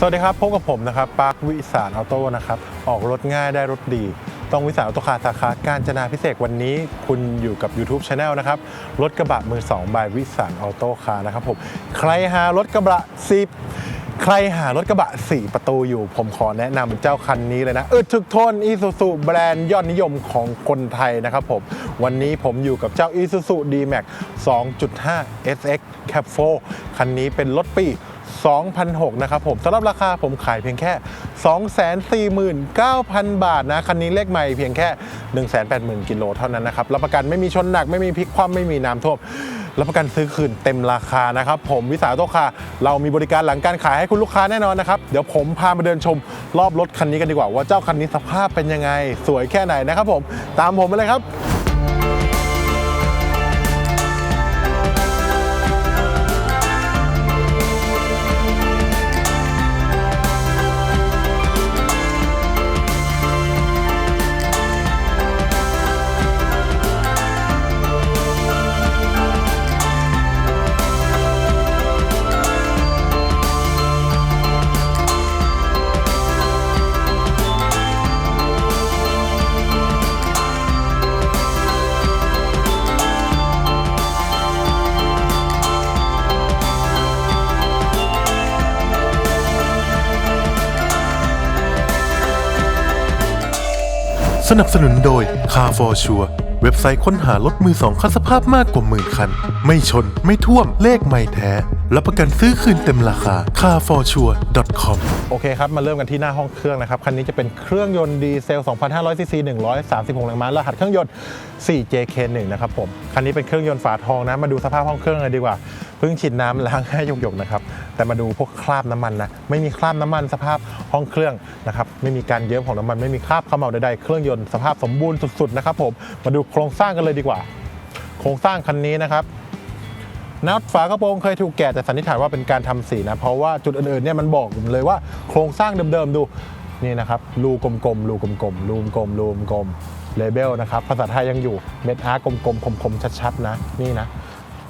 สวัสดีครับ พบกับผมนะครับปาร์ควิสารออโต้นะครับ ออกรถง่ายได้รถดี ต้องวิสารออโต้คาร์สาขาการจนาพิเศษวันนี้ คุณอยู่กับ YouTube c h anel นะครับ รถกระบะมือ2บายวิสารออโต้คาร์นะครับผม ใครหารถกระบะสิบใครหารถกระบะ 4 ประตูอยู่ ผมขอแนะนำเจ้าคันนี้เลยนะเออทุกทนอีซูซูแบรนด์ยอดนิยมของคนไทยนะครับผม วันนี้ผมอยู่กับเจ้า Isuzu D-Max 2.5 SX Cab 4คันนี้เป็นรถปี 2006 นะครับผมสำหรับราคาผมขายเพียงแค่ 249,000 บาทนะ คันนี้เลขใหม่เพียงแค่ 180,000 กิโลเท่านั้นนะครับ รับประกันไม่มีชนหนัก ไม่มีพลิกคว่ำไม่มีน้ำท่วมรับประกันซื้อคืนเต็มราคานะครับผมวิสาโตคาเรามีบริการหลังการขายให้คุณลูกค้าแน่นอนนะครับเดี๋ยวผมพามาเดินชมรอบรถคันนี้กันดีกว่าว่าเจ้าคันนี้สภาพเป็นยังไง สวยแค่ไหนนะครับผมตามผมไปเลยครับ สนับสนุนโดย Car for Sure เว็บไซต์ค้นหารถมือสองคันสภาพมากกว่าหมื่นคัน ไม่ชนไม่ท่วมเลขไม่แท้รับประกันซื้อคืนเต็มราคา carforsure.com โอเคครับ มาเริ่มกันที่หน้าห้องเครื่องนะครับ คันนี้จะเป็นเครื่องยนต์ดีเซล 2,500 ซีซี 136 แรงม้ารหัสเครื่องยนต์ 4JK1 นะครับผม คันนี้เป็นเครื่องยนต์ฝาทองนะ มาดูสภาพห้องเครื่องเลยดีกว่า เพิ่งฉีดน้ำล้างให้หยกๆนะครับ แต่มาดูพวกคราบน้ำมันนะ ไม่มีคราบน้ำมันสภาพห้องเครื่องนะครับ ไม่มีการเยิ้มของน้ำมัน ไม่มีคราบเขม่าใดๆ เครื่องยนต์สภาพสมบูรณ์สุดๆนะครับผม มาดูโครงสร้างกันเลยดีกว่า โครงสร้างคันนี้นะครับน็อตฝากระโปรงเคยถูกแกะแต่สันนิษฐานว่าเป็นการทำสีนะ เพราะว่าจุดอื่นๆเนี่ยมันบอกเลยว่าโครงสร้างเดิมๆดูนี่นะครับรูกลมๆรูกลมๆรูกลมๆรูกลมๆเลเบลนะครับภาษาไทยยังอยู่เม็ดอาร์กลมๆคมๆชัดๆนะนี่นะ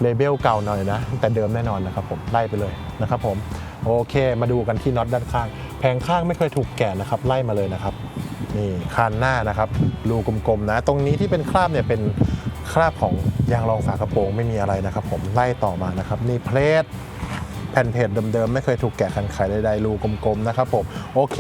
เลเบลเก่าหน่อยนะ แต่เดิมแน่นอนนะครับผมไล่ไปเลยนะครับผมโอเค มาดูกันที่น็อตด้านข้าง แผงข้างไม่เคยถูกแกะนะครับไล่มาเลยนะครับนี่คานหน้านะครับรูกลมๆนะ ตรงนี้ที่เป็นคราบเนี่ยเป็นคราบของยางรองฝากระโปรงไม่มีอะไรนะครับ ผมไล่ต่อมานะครับนี่เพลท ผ่นเพจเดิมๆ ไม่เคยถูกแกะคันไขใดๆรูกลมๆ นะครับผม โอเค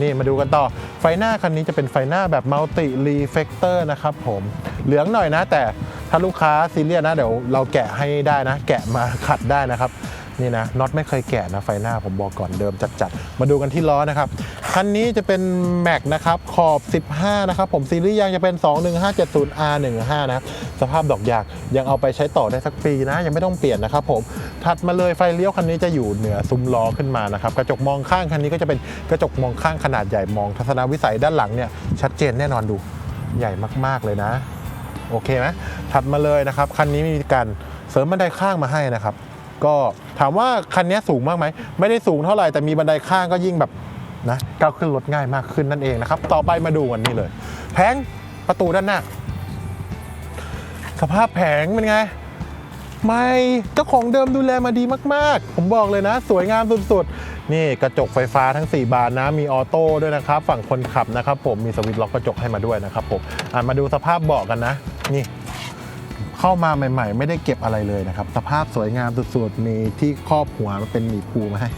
นี่มาดูกันต่อ ไฟหน้าคันนี้จะเป็นไฟหน้าแบบมัลติรีเฟกเตอร์นะครับผม เหลืองหน่อยนะ แต่ถ้าลูกค้าซีเรียสนะ เดี๋ยวเราแกะให้ได้นะ แกะมาขัดได้นะครับนี่นะน็อตไม่เคยแกะนะไฟหน้าผมบอกก่อนเดิมจัดๆ มาดูกันที่ล้อนะครับ คันนี้จะเป็นแม็กนะครับ ขอบ 15 นะครับ ผมซีรีส์ยางจะเป็น 21570R15 นะ สภาพดอกยางยังเอาไปใช้ต่อได้สักปีนะ ยังไม่ต้องเปลี่ยนนะครับผมถัดมาเลยไฟเลี้ยวคันนี้จะอยู่เหนือซุ้มล้อขึ้นมานะครับกระจกมองข้างคันนี้ก็จะเป็นกระจกมองข้างขนาดใหญ่มองทัศนวิสัยด้านหลังเนี่ยชัดเจนแน่นอนดูใหญ่มาก ๆเลยนะ โอเคไหมถัดมาเลยนะครับคันนี้มีการเสริมบันไดข้างมาให้นะครับ ก็ถามว่าคันนี้สูงมากไหมไม่ได้สูงเท่าไหร่แต่มีบันไดข้างก็ยิ่งแบบนะก้าวขึ้นรถง่ายมากขึ้นนั่นเองนะครับ ต่อไปมาดูกันนี่เลย แผงประตูด้านหน้า สภาพแผงเป็นไง ไม่เจ้าของเดิมดูแลมาดีมาก ๆ ผมบอกเลยนะ สวยงามสุด ๆ นี่กระจกไฟฟ้าทั้ง 4 บานนะ มีออโต้ด้วยนะครับ ฝั่งคนขับนะครับผมมีสวิตช์ล็อกกระจกให้มาด้วยนะครับผมมาดูสภาพเบาะกันนะ นี่เข้ามาใหม่ ๆ ไม่ได้เก็บอะไรเลยนะครับ สภาพสวยงามสุดๆมีที่ครอบหัวมันเป็นหมีภูมาให้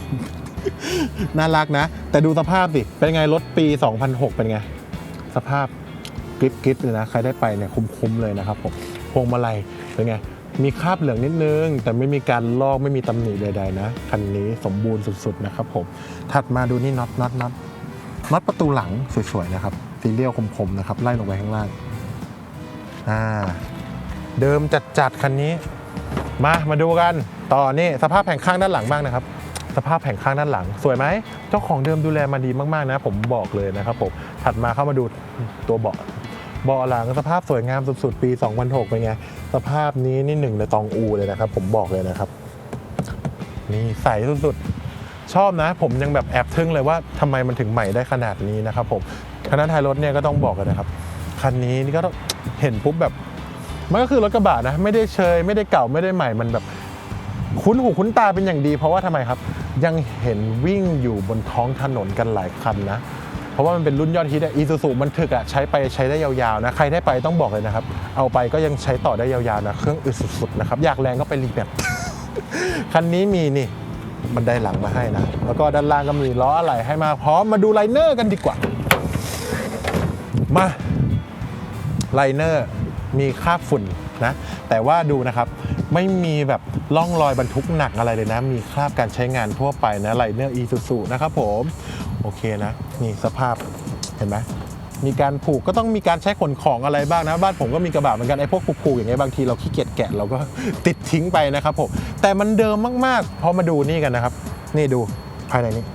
น่ารักนะ แต่ดูสภาพสิ เป็นไงรถปี 2006 เป็นไง สภาพกริบกริบเลยนะ ใครได้ไปเนี่ยคุ้มๆเลยนะครับผม วงมาลัยเป็นไงมีคราบเหลืองนิดนึง แต่ไม่มีการลอกไม่มีตำหนิใดๆนะคันนี้สมบูรณ์สุดๆนะครับผมถัดมาดูนี่น็อตน็อตน็อตน็อตประตูหลังสวยๆนะครับซีเรียลคมๆนะครับไล่ลงไปข้างล่างอ่าเดิมจัดๆคันนี้ มามาดูกันต่อนี่สภาพแผงข้างด้านหลังบ้างนะครับ สภาพแผงข้างด้านหลัง สวยไหมเจ้าของเดิมดูแลมาดีมากๆนะ ผมบอกเลยนะครับผมถัดมาเข้ามาดูตัวเบาะ เบาะหลังสภาพสวยงามสุดๆ ปี 2006 เป็นไง สภาพนี้นี่หนึ่งในตองอูเลยนะครับ ผมบอกเลยนะครับ นี่ใสสุดๆ ชอบนะ ผมยังแบบแอบทึ่งเลยว่าทำไมมันถึงใหม่ได้ขนาดนี้นะครับผมคณะไทยรถเนี่ยก็ต้องบอกกันนะครับ คันนี้นี่ก็เห็นปุ๊บแบบมันก็คือรถกระบะนะ ไม่ได้เชย ไม่ได้เก่าไม่ได้ใหม่มันแบบคุ้นหูคุ้นตาเป็นอย่างดี เพราะว่าทำไมครับ ยังเห็นวิ่งอยู่บนท้องถนนกันหลายคันนะ เพราะว่ามันเป็นรุ่นยอดฮิตอีซูซูมันถึกอะใช้ไปใช้ได้ยาวๆนะใครได้ไปต้องบอกเลยนะครับ เอาไปก็ยังใช้ต่อได้ยาวๆนะเครื่องอึดสุดๆนะครับอยากแรงก็ไปรีแมปคันนี้มีนี่มันได้หลังมาให้นะ แล้วก็ด้านล่างก็มีล้ออะไรให้มาพร้อมมาดูไลเนอร์กันดีกว่า มาไลเนอร์มีคราบฝุ่นนะ แต่ว่าดูนะครับไม่มีแบบร่องรอยบรรทุกหนักอะไรเลยนะ มีคราบการใช้งานทั่วไปนะไลเนอร์อีซูซูนะครับผม โอเคนะ นี่สภาพเห็นไหมมีการผูกก็ต้องมีการใช้ขนของอะไรบ้างนะ บ้านผมก็มีกระบะเหมือนกันไอ้พวกผูกๆอย่างเงี้ยบางทีเราขี้เกียจแกะเราก็ติดทิ้งไปนะครับผมแต่มันเดิมมากๆพอมาดูนี่กันนะครับ นี่ดูภายในนี้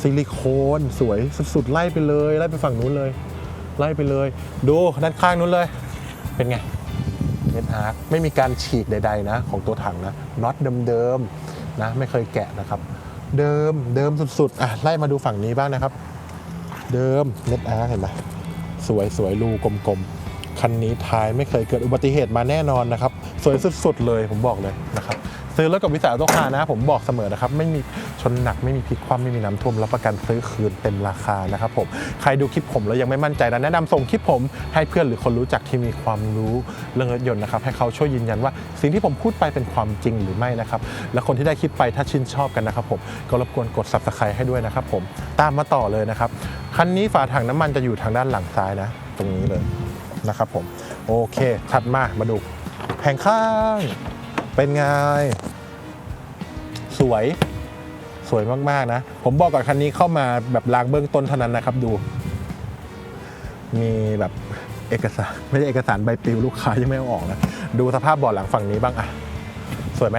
ซิลิโคนสวยสุดๆไล่ไปเลยไล่ไปฝั่งนู้นเลย ไล่ไปเลย ดูด้านข้างนู้นเลย เป็นไงเน็ตอาร์ไม่มีการฉีกใด ๆ นะ ของตัวถังนะน็อตเดิมๆนะไม่เคยแกะนะครับ เดิมเดิมสุดๆอะไล่มาดูฝั่งนี้บ้างนะครับ เดิมเน็ตอาร์เห็นไหมสวยสวยรูกลมๆคันนี้ท้ายไม่เคยเกิดอุบัติเหตุมาแน่นอนนะครับ สวยสุดๆเลยผมบอกเลยนะครับซื้อรถกับวิสาหตัวคานะผมบอกเสมอนะครับ ไม่มีชนหนักไม่มีพลิกคว่ำไม่มีน้ำท่วมรับประกันซื้อคืนเต็มราคานะครับผมใครดูคลิปผมแล้วยังไม่มั่นใจนะแนะนำส่งคลิปผมให้เพื่อนหรือคนรู้จักที่มีความรู้เรื่องรถยนต์นะครับให้เขาช่วยยืนยันว่า สิ่งที่ผมพูดไปเป็นความจริงหรือไม่นะครับและคนที่ได้คลิปไปถ้าชื่นชอบกันนะครับผมก็รบกวนกด subscribe ให้ด้วยนะครับผมตามมาต่อเลยนะครับคันนี้ฝาถังน้ำมันจะอยู่ทางด้านหลังซ้ายนะ ตรงนี้เลยนะครับผมโอเคถัดมามาดู แผงข้าง เป็นไง สวย สวยมาก ๆ นะ ผมบอกก่อนคันนี้เข้ามาแบบล้างเบื้องต้นเท่านั้นนะครับดู มีแบบเอกสาร ไม่ใช่เอกสารใบปลิวลูกค้ายังไม่เอาออกนะ ดูสภาพเบาะหลังฝั่งนี้บ้างอะสวยไหม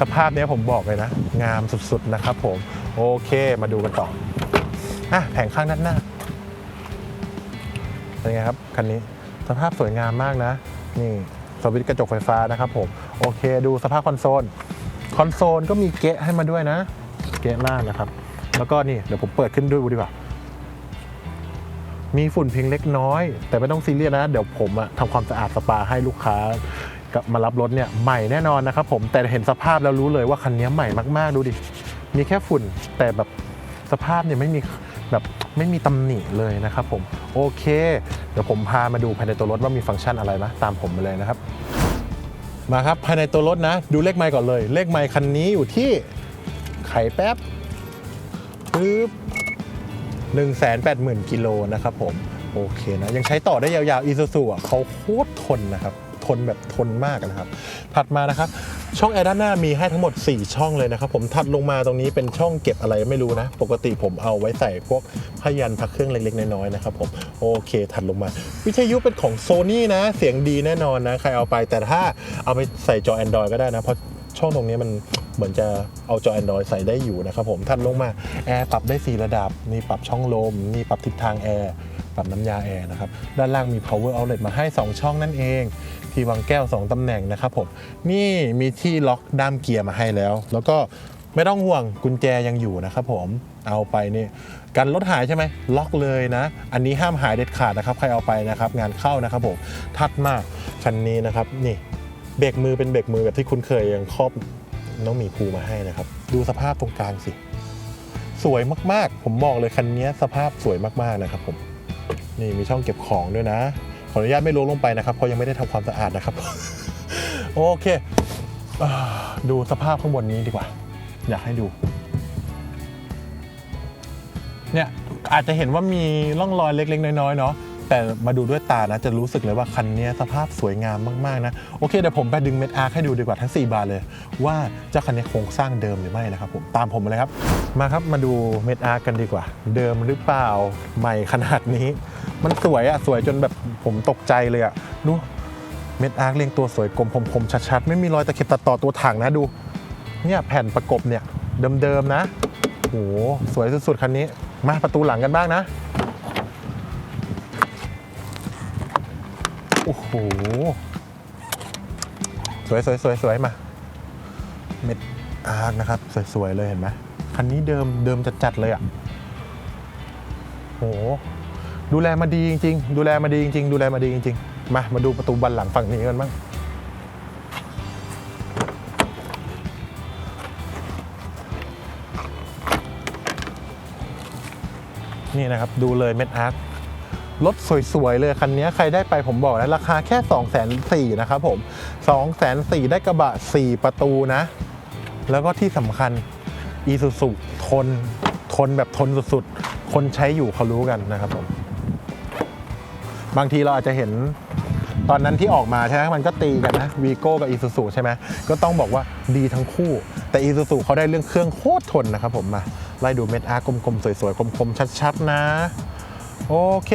สภาพนี้ผมบอกเลยนะ งามสุดๆนะครับผม โอเคมาดูกันต่ออะแผงข้างด้านหน้าเป็นไงครับคันนี้สภาพสวยงามมากนะ นี่ สวิตช์กระจกไฟฟ้านะครับผม โอเคดูสภาพคอนโซล คอนโซลก็มีเกะให้มาด้วยนะ เกะมากนะครับ แล้วก็นี่เดี๋ยวผมเปิดขึ้นด้วยดีกว่า มีฝุ่นเพียงเล็กน้อย แต่ไม่ต้องซีเรียสนะ เดี๋ยวผมอะทำความสะอาดสปาให้ลูกค้ากับมารับรถเนี่ยใหม่แน่นอนนะครับผมแต่เห็นสภาพแล้วรู้เลยว่าคันนี้ใหม่มากๆดูดิ มีแค่ฝุ่นแต่แบบสภาพเนี่ยไม่มีแบบไม่มีตำหนิเลยนะครับผม โอเค เดี๋ยวผมพามาดูภายในตัวรถว่ามีฟังก์ชันอะไรนะ ตามผมมาเลยนะครับ มาครับภายในตัวรถนะ ดูเลขไมล์ก่อนเลย เลขไมล์คันนี้อยู่ที่ไขแป๊บปึ๊บ1 8 0 0 0 0กิโลนะครับผม โอเคนะ ยังใช้ต่อได้ยาวๆอีซูซูอะเขาโคตรทนนะครับ ทนแบบทนมากนะครับ ถัดมานะครับ ช่องแอร์ด้านหน้ามีให้ทั้งหมด 4 ช่องเลยนะครับผมถัดลงมาตรงนี้เป็นช่องเก็บอะไรไม่รู้นะ ปกติผมเอาไว้ใส่พวกพยันพักเครื่องเล็กๆ น้อยๆนะครับผมโอเคถัดลงมา วิทยุเป็นของโซนี่นะ เสียงดีแน่นอนนะ ใครเอาไปแต่ถ้าเอาไปใส่จอ Android ก็ได้นะ เพราะช่องตรงนี้มันเหมือนจะเอาจอ Android ใส่ได้อยู่นะครับผมถัดลงมาแอร์ปรับได้ 4 ระดับมีปรับช่องลมมีปรับทิศทางแอร์ปรับน้ำยาแอร์นะครับ ด้านล่างมี power outlet มาให้ 2 ช่องนั่นเอง ที่วางแก้ว 2 ตำแหน่งนะครับผม นี่มีที่ล็อกด้ามเกียร์มาให้แล้ว แล้วก็ไม่ต้องห่วงกุญแจยังอยู่นะครับผมเอาไปนี่กันรถหายใช่ไหมล็อกเลยนะ อันนี้ห้ามหายเด็ดขาดนะครับ ใครเอาไปนะครับ งานเข้านะครับผมถัดมากคันนี้นะครับนี่เบรกมือเป็นเบรกมือแบบที่คุ้นเคยยังครอบน้องหมีภูมาให้นะครับ ดูสภาพตรงกลางสิ สวยมากๆ ผมบอกเลยคันนี้สภาพสวยมากๆนะครับผมนี่มีช่องเก็บของด้วยนะ ออนุญาตไม่ลงลงไปนะครับเพราะยังไม่ได้ทำความสะอาดนะครับ โอเคอดูสภาพข้างบนนี้ดีกว่า อยากให้ดู เนี่ยอาจจะเห็นว่ามีร่องรอยเล็ก ๆ น้อยๆเนาะแต่มาดูด้วยตานะจะรู้สึกเลยว่าคันนี้สภาพสวยงามมากๆนะโอเคเดี๋ยวผมไปดึงเม็ดอาร์ให้ดูดีกว่าทั้ง 4 บานเลย ว่าเจ้าคันนี้โครงสร้างเดิมหรือไม่นะครับผมตามผมมาเลยครับ มาครับมาดูเม็ดอาร์กันดีกว่า เดิมหรือเปล่าใหม่ขนาดนี้ มันสวยอะสวยจนแบบผมตกใจเลยอะดูเม็ดอาร์เรียงตัวสวยกลมคมๆชัดๆ ไม่มีรอยตะเข็บตัดต่อตัวถังนะดู เนี่ยแผ่นประกบเนี่ยเดิมๆนะโหสวยสุดๆคันนี้ มาประตูหลังกันบ้างนะ โอ้โห สวยสวยสวยสวยมา เม็ดอาร์คนะครับ สวยๆเลยเห็นไหมคันนี้เดิมเดิมจัดๆเลยอะโห ดูแลมาดีจริง ๆ ดูแลมาดีจริง ๆ ดูแลมาดีจริง ๆ มา มาดูประตูบานหลังฝั่งนี้กันบ้าง นี่นะครับ ดูเลยเม็ดอาร์ตรถสวย ๆ เลย คันนี้ใครได้ไปผมบอกแล้วราคาแค่ 2 4 0 0 0นนะครับผม 2 4 0 0 0ได้กระบะ 4 ประตูนะ แล้วก็ที่สำคัญอีซูซุทน ทนแบบทนสุด ๆ คนใช้อยู่เขารู้กันนะครับผม บางทีเราอาจจะเห็นตอนนั้นที่ออกมาใช่ไหมมันก็ตีกันนะวีโก้กับอีซูซูใช่ไหมก็ต้องบอกว่าดีทั้งคู่ แต่อีซูซูเขาได้เรื่องเครื่องโคตรทนนะครับผมมาไล่ดูเม็ดอาร์กลมๆ สวยๆ คมๆ ชัดๆ นะ โอเค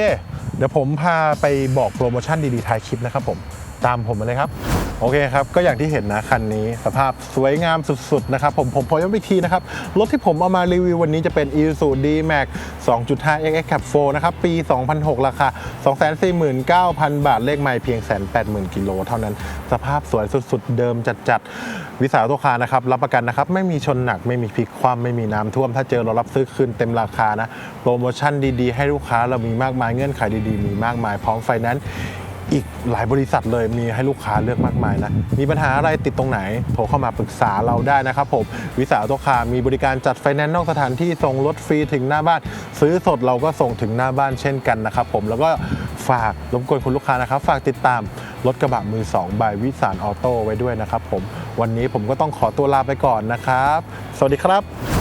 เดี๋ยวผมพาไปบอกโปรโมชั่นดีๆท้ายคลิปนะครับผม ตามผมมาเลยครับ โอเคครับ ก็อย่างที่เห็นนะคันนี้สภาพสวยงามสุดๆนะครับผมผมพอย้ำอีกทีนะครับ รถที่ผมเอามารีวิววันนี้จะเป็น Isuzu D-Max 2.5 XX Cab 4นะครับ ปี 2006 ราคา 249,000 บาท เลขไม่เพียง 180,000 กิโลเท่านั้น สภาพสวยสุดๆ เดิมจัดๆ วิสาตัวคานะครับ รับประกันนะครับ ไม่มีชนหนักไม่มีพลิกคว่ำไม่มีน้ำท่วม ถ้าเจอเรารับซื้อคืนเต็มราคานะโปรโมชั่นดีๆ ให้ลูกค้าเรามีมากมายเงื่อนไขดีๆ มีมากมายพร้อมไฟแนนซ์ อีกหลายบริษัทเลยมีให้ลูกค้าเลือกมากมายนะ มีปัญหาอะไรติดตรงไหน โทรเข้ามาปรึกษาเราได้นะครับผม วิสาตัวคามีบริการจัดไฟแนนซ์นอกสถานที่ส่งรถฟรีถึงหน้าบ้าน ซื้อสดเราก็ส่งถึงหน้าบ้านเช่นกันนะครับผมแล้วก็ฝากรบกวนคุณลูกค้านะครับ ฝากติดตามรถกระบะมือ2บายวิสารออโต้ไว้ด้วยนะครับผมวันนี้ผมก็ต้องขอตัวลาไปก่อนนะครับ สวัสดีครับ